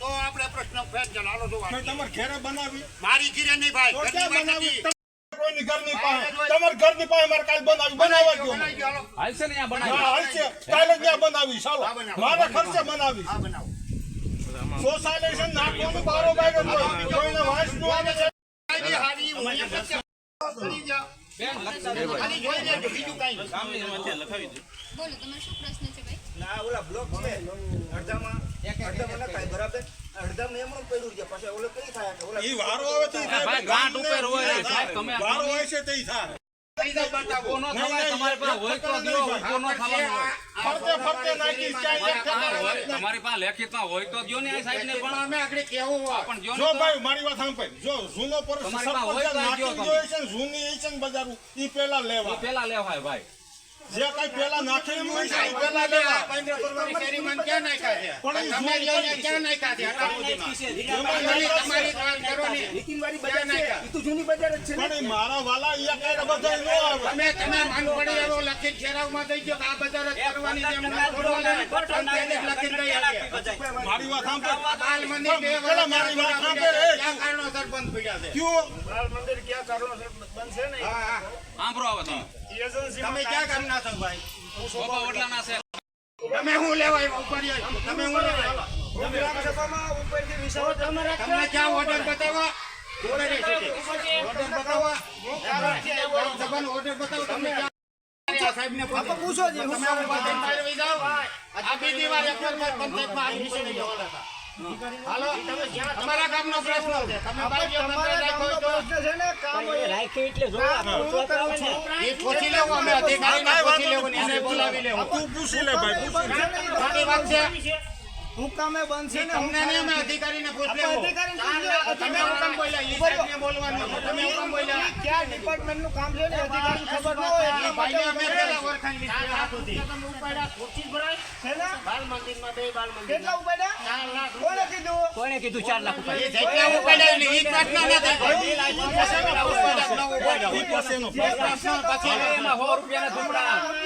તો આપણે પ્રશ્ન ફેર જોવા. મેં તમારે ઘેરે બનાવી. મારી ઘીરે નહીં ભાઈ બનાવી? નથી. ઘરની પાસે તમારા ઘરની પાસે મારે કાલ બનાવી બનાવવા ગયો બનાવી દો, હાલો. હાલશે ને અહીંયા બનાવી હાલશે કાલે જ ત્યાં બનાવી ચાલો મારા ખર્ચે બનાવી સોસાયલેશન નાખવાનું બારોબાર જ કોઈને વાંસ ન આવે છે. કાંઈ હારી હું અહીંયા પ્રત્યે કરી જાઓ. બેન, લખતા દેજો. ખાલી જોઈ લેજો, બીજું કાંઈ નહીં. લખાવી દો. બોલો તમારો શું પ્રશ્ન છે ભાઈ ના ઓલા બ્લોક છે અડધામાં અડધામાં નખાય બરાબર અડધામાં એમનું પડ્યું છે પછી ઓલો કઈ થાય કે ઓલા ઈ વારો આવે તે થાય. ભાઈ, ગાંઠ ઉપર હોય, સાહેબ, તમે વારો હોય છે તે થાય. બીજા બતાવો. ઊભો થવાય, તમારી પાસે હોય તો દ્યો, ઊભો ન ફરતે ફરતે નાખી ક્યાંય એક તમારી ઠેકાણે પાસે નથી. હોય, તમારી પાસે લેખિતમાં હોય તો દ્યો ને આ સાહેબને પણ પણ? અમે આગળ કેવું પણ દ્યો જો ભાઈ મારી વાત સાંભળ. જો જૂનો પર તમારી પાસે હોય તો નાખી ગયો છે જૂની એ છે બજારું ઈ પેલા એ લેવા પેલા લેવાય ભાઈ. જે કઈ પેલા નાખેલું પેલા પેલા લેવા શેરીમાં ક્યાં નાખ્યા છે? પણ તમે લઈને ક્યાં નાખ્યા છે તમારી તમારી કરો ને. નીતિનવાડી બજાર નાખ્યા? ઈ તો જૂની બજાર જ છે પણ મારા વાલા ઈ કઈ બધા ન આવે. તમે તમે મન પડે એવો લખી શેરાવમાં દઈ દો આ બજાર જ કરવાની છે, એમ ના કરવાની. પંચાયતે જ લખીને દઈ મારી વાત સાંભળ. બાલ મંદિર બે પેલા વર્ષ મારી વાત સાંભળ, ક્યાં કારણોસર બંધ પડ્યા છે? ક્યું? બાલ મંદિર ક્યાં કારણોસર બનશે ને? હા, હા. સાંભળો હવે તમે. તમે ક્યાં ગામના છો ભાઈ? છે. તમે હું લેવા ઉપર તમે હું લેવા આવ્યા? વિધાનસભામાં ઉપરથી વિસાવદર તમને ક્યાં ઓર્ડર બતાવો? ઓર્ડર એ છે. ઓર્ડર બતાવો. ગ્રામસભાનો ઓર્ડર બતાવો તમે ક્યાં? આ સાહેબને પૂછો. તમે બીજી વાર પંચાયતમાં આવી વિશે નહીં જવાના હતા. હાલો તમારા ગામનો પ્રશ્ન છે તમે પ્રશ્ન છે ને કામ એ પૂછી લેવું અમે અધિકારીને પૂછી લેવું એને બોલાવી લેવું. તું પૂછી લે ભાઈ પૂછી વાત છે. હું કામે બનશે ને તમને ને અમે અધિકારીને પૂછી આપણે લેવું અધિકારીને પૂછી તમે હુકમ બોલ્યા ઈ સાહેબને બોલવાનું. તમે હું કામ બોલ્યા ક્યાં ડિપાર્ટમેન્ટનું કામ છે ને અધિકારી ખબર ન હોય એટલે ભાઈને અમે પેલા પહેલા લીધી આ સુધી. છે ઉપાડ્યા? કોણે ભરાય છે ને બાલ. ઈ પ્રશ્ન પછી એમાં રૂપિયાના. બાવીસ ત્રેવીસમાં જોબ કાર્ડ કેટલા એના લખો સાહેબ ત્રેવીસ ચોવીસમાં. એક રૂપિયો શું આની જોબ કાર્ડની એ વાત કરે તો કે ચાર લાખ ઉપડી ગયા ચાર લાખ ઝૂંપડા મને બતાવેલ. નોટિસો દબાવેલી છે.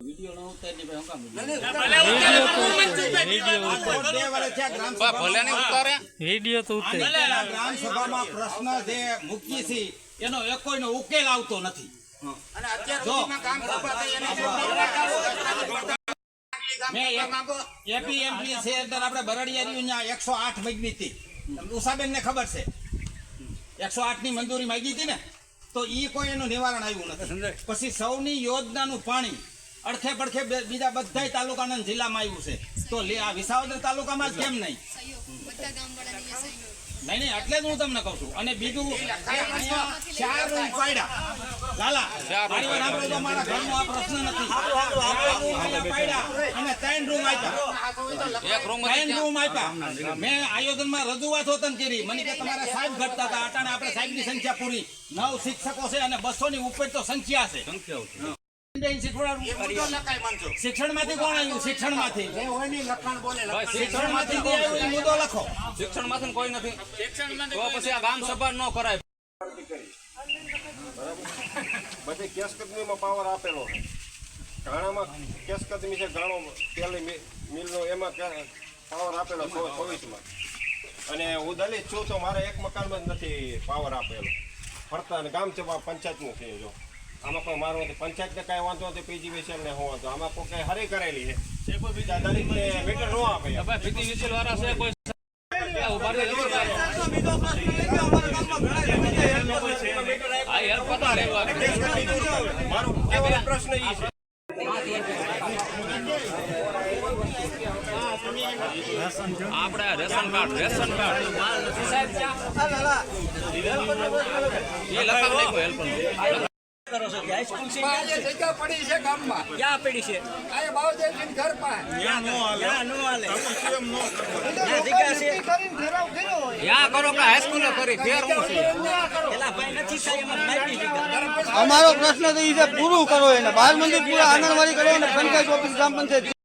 વાંચી તો ઉતરે. ને. ગ્રામસભામાં પ્રશ્ન જે મૂકીએ છીએ એનો એક કોઈનો ઉકેલ આવતો નથી. અને અત્યાર અંદર આપણે બરડિયાની એકસો આઠ માંગી હતી. ઉષાબેન ને ખબર છે? એકસો આઠની મંજૂરી માંગી હતી ને? તો ઈ કોઈ એનું નિવારણ આવ્યું નથી. પછી સૌની યોજનાનું પાણી અડખે પડખે બીજા બધા તાલુકાના જિલ્લામાં આવ્યું છે. તો લે- આ વિસાવદર તાલુકામાં કેમ નહીં? નહીં નહીં એટલે જ હું તમને કહું છું. અને બીજું ચાર રૂમ પાડ્યા. લાલા મારી વાત સાંભળો તો મારા ઘરનો આ પ્રશ્ન નથી. ચાર રૂમ અહીંયા પાડ્યા અને ત્રણ રૂમ આપ્યા. ત્રણ રૂમ આપ્યા. મેં આયોજનમાં રજૂઆત હોતન કરી. મને કે તમારા સાહેબ ઘટતા હતા. અટાણે આપણે સાહેબની સંખ્યા પૂરી. નવ શિક્ષકો છે અને બસો ની ઉપર તો સંખ્યા છે. શિક્ષણમાંથી કોણ આવ્યું? શિક્ષણમાંથી. શિક્ષણમાંથી જે આવ્યું મુદ્દો લખો. શિક્ષણમાંથી કોઈ નથી. તો પછી આ ગામ સભા ન કરાય. બધી પાવર આપેલો છે. ઘાણામાં કેસ કદમી છે ઘાણો પેલી મિલનો એમાં પાવર આપેલો ચોવીસમાં અને હું દલિત છું તો મારે એક મકાનમાં જ નથી પાવર આપેલો. ફરતા અને ગામ સભા પંચાયતનું છે જો. આમાં કોઈ મારો નથી પંચાયતને કાંઈ વાંધો નથી પીજીવીસીએલ ને હું વાંધો? આમાં કોઈ કાંઈ હરી કરેલી છે. બીજા દરેકને મીટર નો આપે. એમ. મારો પ્રશ્ન ઈ છે. આપણે રેશન કાર્ડ રેશન કાર્ડ. એ લખાવ નાખ્યો હેલ્પર જગ્યા પડી છે ગામમાં. ક્યાં પડી છે? આ બાવદેવજી ઘર પાસે. યા કરો કે હાઈસ્કૂલે કરી ફેર હું છે અમારો પ્રશ્ન તો ઈ છે પૂરું કરો એને. બાલ મંદિર પૂરા આંગણવાડી કરો અને પંચાયત ઓફિસ ગ્રામ પંચાયત.